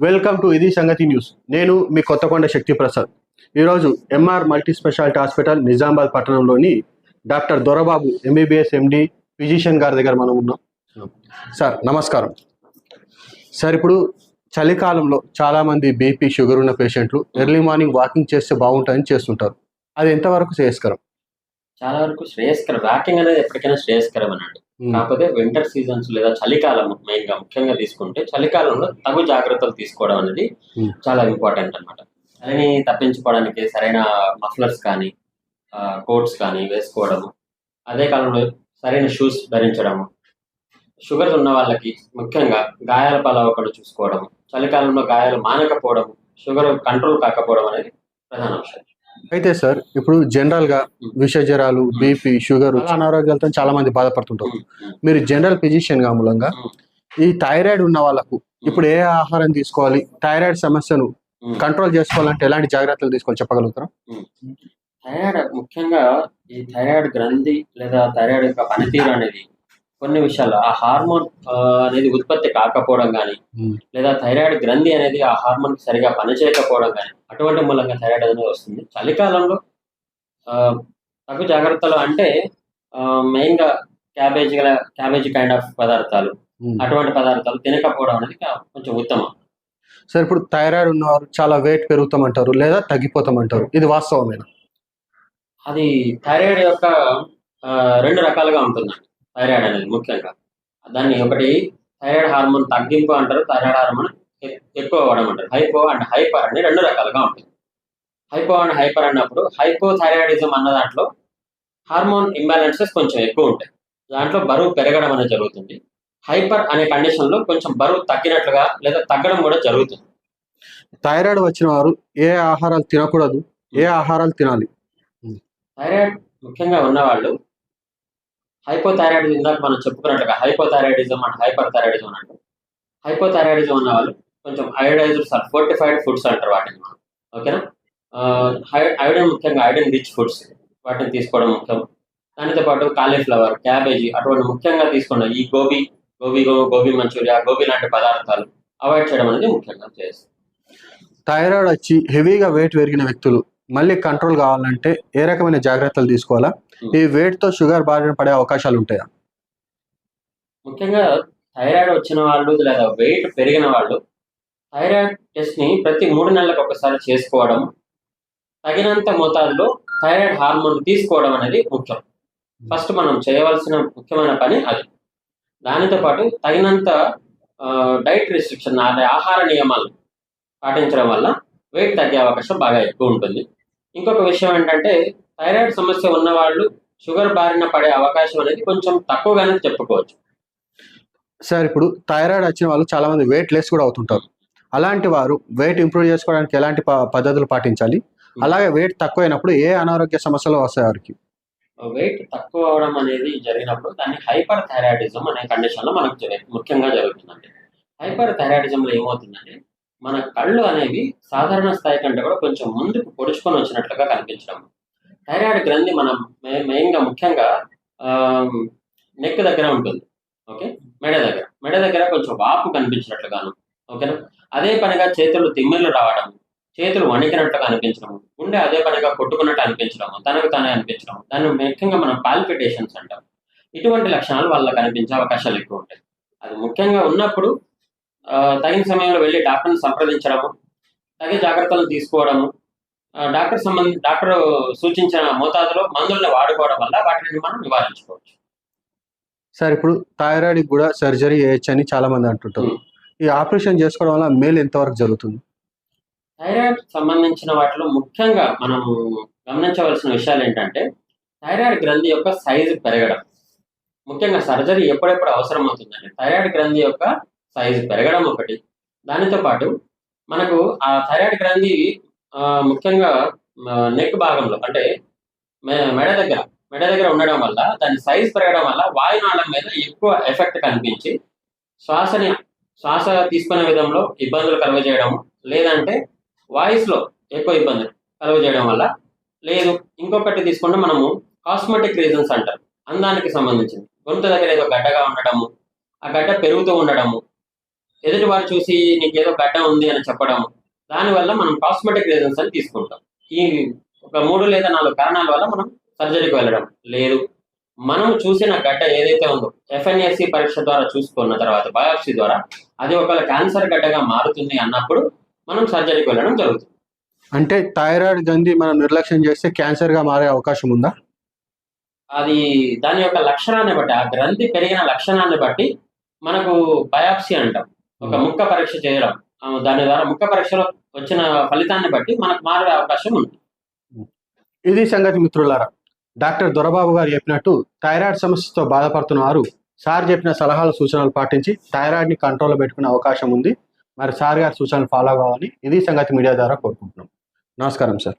Welcome to ఇది సంగతి news నేను మీ కొత్తకొండ శక్తి ప్రసాద్ ఈరోజు MR multi speciality hospital Nizamabad పట్టణంలోని doctor Dorababu MBBS MD physician గారి దగ్గర మనం ఉన్నాం. సార్ నమస్కారం. సార్ ఇప్పుడు చలికాలంలో చాలామంది బీపీ షుగర్ ఉన్న పేషెంట్లు ఎర్లీ మార్నింగ్ వాకింగ్ చేస్తే బాగుంటుందని చేస్తుంటారు. అది ఎంతవరకు శ్రేయస్కరం? చాలా వరకు శ్రేయస్కరం. వాకింగ్ అనేది ఎప్పటికైనా శ్రేయస్కరం అనండి. కాకపోతే వింటర్ సీజన్స్ లేదా చలికాలం మెయిన్గా ముఖ్యంగా తీసుకుంటే చలికాలంలో తగు జాగ్రత్తలు తీసుకోవడం అనేది. చాలా ఇంపార్టెంట్ అన్నమాట. చలిని తప్పించుకోవడానికి సరైన మఫ్లర్స్ కానీ కోట్స్ కానీ వేసుకోవడము అదే కాలంలో సరైన షూస్ ధరించడము షుగర్ ఉన్న వాళ్ళకి ముఖ్యంగా గాయాల పాలవకుండా చూసుకోవడం చలికాలంలో గాయాలు మానకపోవడం షుగర్ కంట్రోల్ కాకపోవడం అనేది ప్రధాన అంశం అయితే సార్ ఇప్పుడు జనరల్గా విషజ్వరాలు బీపీ షుగర్ అనారోగ్యాలతో చాలా మంది బాధపడుతుంటారు. మీరు జనరల్ ఫిజిషియన్గా మూలంగా ఈ థైరాయిడ్ ఉన్న వాళ్ళకు ఇప్పుడు ఏ ఆహారం తీసుకోవాలి థైరాయిడ్ సమస్యను కంట్రోల్ చేసుకోవాలంటే ఎలాంటి జాగ్రత్తలు తీసుకోవాలి చెప్పగలుగుతారా? థైరాయిడ్ ముఖ్యంగా ఈ థైరాయిడ్ గ్రంథి లేదా థైరాయిడ్ యొక్క పనితీరు అనేది కొన్ని విషయాల్లో ఆ హార్మోన్ అనేది ఉత్పత్తి కాకపోవడం కానీ. లేదా థైరాయిడ్ గ్రంథి అనేది ఆ హార్మోన్ సరిగా పనిచేయకపోవడం కానీ అటువంటి మూలంగా థైరాయిడ్ అనేది వస్తుంది. చలికాలంలో తగు జాగ్రత్తలు అంటే మెయిన్గా క్యాబేజ్ గల క్యాబేజ్ కైండ్ ఆఫ్ పదార్థాలు. అటువంటి పదార్థాలు తినకపోవడం అనేది కొంచెం ఉత్తమం. సార్ ఇప్పుడు థైరాయిడ్ ఉన్నవారు చాలా వెయిట్ పెరుగుతామంటారు లేదా తగ్గిపోతామంటారు? ఇది వాస్తవమేనా? అది థైరాయిడ్ యొక్క రెండు రకాలుగా ఉంటుందండి. థైరాయిడ్ అనేది ముఖ్యంగా. దాన్ని ఒకటి థైరాయిడ్ హార్మోన్ తగ్గింపు అంటారు. థైరాయిడ్ హార్మోన్ ఎక్కువ అవ్వడం అంటారు. హైపో అండ్ హైపర్ అని రెండు రకాలుగా ఉంటుంది హైపో అండ్ హైపర్ అన్నప్పుడు హైపో థైరాయిడిజం అన్న దాంట్లో హార్మోన్ ఇంబ్యాలెన్సెస్ కొంచెం ఎక్కువ ఉంటాయి. దాంట్లో బరువు పెరగడం అనేది జరుగుతుంది. హైపర్ అనే కండిషన్లో కొంచెం బరువు తగ్గినట్లుగా లేదా తగ్గడం కూడా జరుగుతుంది. థైరాయిడ్ వచ్చిన వారు ఏ ఆహారాలు తినకూడదు ఏ ఆహారాలు తినాలి? థైరాయిడ్ ముఖ్యంగా ఉన్నవాళ్ళు హైపోథైరాయిడిజం ఇందాక మనం చెప్పుకున్నట్టుగా హైపోథైరాయిడిజం అండ్ హైపర్ థైరాయిడిజం అంటే హైపోథైరాయిడిజం ఉన్న వాళ్ళు కొంచెం అయోడైజ్డ్ ఫోర్టిఫైడ్ ఫుడ్స్ అంటారు వాటిని మనం. ఓకేనా అయోడిన్ ముఖ్యంగా అయోడిన్ రిచ్ ఫుడ్స్ వాటిని తీసుకోవడం ముఖ్యం. దానితో పాటు కాలీఫ్లవర్ క్యాబేజీ అటువంటి ముఖ్యంగా తీసుకున్న ఈ గోబీ గోబీ గోబీ మంచూరియా గోబీ లాంటి పదార్థాలు అవాయిడ్ చేయడం అనేది ముఖ్యంగా చేస్తుంది. థైరాయిడ్ వచ్చి హెవీగా వెయిట్ పెరిగిన వ్యక్తులు మళ్ళీ కంట్రోల్ కావాలంటే ఏ రకమైన జాగ్రత్తలు తీసుకోవాలా? ఈ weight తో షుగర్ బారిన పడే అవకాశాలు ఉంటాయా? ముఖ్యంగా థైరాయిడ్ వచ్చిన వాళ్ళు లేదా వెయిట్ పెరిగిన వాళ్ళు థైరాయిడ్ టెస్ట్ని ప్రతి మూడు నెలలకు ఒకసారి చేసుకోవడం తగినంత మోతాదులో థైరాయిడ్ హార్మోన్ తీసుకోవడం అనేది ముఖ్యం. ఫస్ట్ మనం చేయవలసిన ముఖ్యమైన పని అది. దానితో పాటు తగినంత డైట్ రిస్ట్రిక్షన్ అదే ఆహార నియమాలు పాటించడం వల్ల వెయిట్ తగ్గే అవకాశం బాగా ఎక్కువ ఉంటుంది. ఇంకొక విషయం ఏంటంటే థైరాయిడ్ సమస్య ఉన్న వాళ్ళు షుగర్ బారిన పడే అవకాశం అనేది కొంచెం తక్కువగానే చెప్పుకోవచ్చు. సార్ ఇప్పుడు థైరాయిడ్ వచ్చిన వాళ్ళు చాలా మంది వెయిట్ లెస్ కూడా అవుతుంటారు. అలాంటి వారు వెయిట్ ఇంప్రూవ్ చేసుకోవడానికి ఎలాంటి పద్ధతులు పాటించాలి? అలాగే వెయిట్ తక్కువైనప్పుడు ఏ అనారోగ్య సమస్యలు వస్తాయి వారికి? వెయిట్ తక్కువ అవడం అనేది జరిగినప్పుడు దాన్ని హైపర్ థైరాయిడిజం అనే కండిషన్లో మనకు ముఖ్యంగా జరుగుతుందండి. హైపర్ థైరాయిడిజం లో ఏమవుతుందంటే మన కళ్ళు అనేవి సాధారణ స్థాయి కంటే కూడా కొంచెం ముందుకు పొడుచుకొని వచ్చినట్లుగా కనిపించడం. థైరాయిడ్ గ్రంథి మనం మెయిన్గా మెయిన్గా ముఖ్యంగా నెక్ దగ్గర ఉంటుంది. ఓకే? మెడ దగ్గర. మెడ దగ్గర కొంచెం వాపు కనిపించినట్లుగాను. ఓకేనా? అదే పనిగా చేతులు తిమ్మిళ్ళు రావడం చేతులు వణికినట్లుగా అనిపించడం గుండె అదే పనిగా కొట్టుకున్నట్టు అనిపించడం తనకు తానే అనిపించడం దాన్ని ముఖ్యంగా మనం పాల్పిటేషన్స్ అంటాం. ఇటువంటి లక్షణాలు వాళ్ళకి కనిపించే అవకాశాలు ఎక్కువ ఉంటాయి. అది ముఖ్యంగా ఉన్నప్పుడు తగిన సమయంలో వెళ్ళి డాక్టర్ని సంప్రదించడము తగిన జాగ్రత్తలు తీసుకోవడము డాక్టర్ సంబంధి డాక్టర్ సూచించిన మోతాదులో మందులను వాడుకోవడం వల్ల వాటిని మనం నివారించుకోవచ్చు. సార్ ఇప్పుడు థైరాయిడ్ కూడా సర్జరీ చేయొచ్చు అని చాలా మంది అంటుంటారు. ఈ ఆపరేషన్ చేసుకోవడం వల్ల మేలు ఎంతవరకు జరుగుతుంది? థైరాయిడ్ సంబంధించిన వాటిలో ముఖ్యంగా మనం గమనించవలసిన విషయాలు ఏంటంటే థైరాయిడ్ గ్రంథి యొక్క సైజు పెరగడం. ముఖ్యంగా సర్జరీ ఎప్పుడెప్పుడు అవసరం అవుతుందండి థైరాయిడ్ గ్రంథి యొక్క సైజు పెరగడం ఒకటి. దానితో పాటు మనకు ఆ థైరాయిడ్ గ్రంథి ముఖ్యంగా నెక్ భాగంలో అంటే మె- మెడ దగ్గర మెడ దగ్గర ఉండడం వల్ల దాని సైజ్ పెరగడం వల్ల వాయునాళం మీద ఎక్కువ ఎఫెక్ట్ కనిపించి శ్వాసని శ్వాస తీసుకునే విధంలో ఇబ్బందులు కలుగజేయడం లేదంటే వాయిస్లో ఎక్కువ ఇబ్బందులు కలుగజేయడం వల్ల లేదు. ఇంకొకటి తీసుకుంటే మనము కాస్మెటిక్ రీజన్స్ అంటారు. అందానికి సంబంధించింది. గొంతు దగ్గర ఏదో గడ్డగా ఉండడము ఆ గడ్డ పెరుగుతూ ఉండడము ఎదుటి వారు చూసి నీకేదో గడ్డ ఉంది అని చెప్పడం దానివల్ల మనం కాస్మెటిక్ రీజన్స్ అని తీసుకుంటాం. ఈ ఒక మూడు లేదా నాలుగు కారణాల వల్ల మనం సర్జరీకి వెళ్ళడం. లేదు. మనం చూసిన గడ్డ ఏదైతే ఉందో ఎఫ్ఎన్ఎస్సి పరీక్ష ద్వారా చూసుకున్న తర్వాత బయాప్సీ ద్వారా అది ఒకవేళ క్యాన్సర్ గడ్డగా మారుతుంది అన్నప్పుడు మనం సర్జరీకి వెళ్ళడం జరుగుతుంది. అంటే థైరాయిడ్ గ్రంథి మనం నిర్లక్ష్యం చేస్తే క్యాన్సర్గా మారే అవకాశం ఉందా? అది దాని యొక్క లక్షణాన్ని బట్టి ఆ గ్రంథి పెరిగిన లక్షణాన్ని బట్టి మనకు బయాప్సీ అంటాం. ఒక ముక్క పరీక్ష చేయడం. దాని ద్వారా ముక్క పరీక్షలో వచ్చిన ఫలితాన్ని బట్టి మనకు మారే అవకాశం ఉంది. ఇది సంగతి మిత్రులారా డాక్టర్ దొరబాబు గారు చెప్పినట్టు థైరాయిడ్ సమస్యతో బాధపడుతున్న వారు సార్ చెప్పిన సలహాలు సూచనలు పాటించి థైరాయిడ్ని కంట్రోల్లో పెట్టుకునే అవకాశం ఉంది. మరి సార్ గారి సూచనలు ఫాలో కావాలని ఇది సంగతి మీడియా ద్వారా కోరుకుంటున్నాం. నమస్కారం సార్.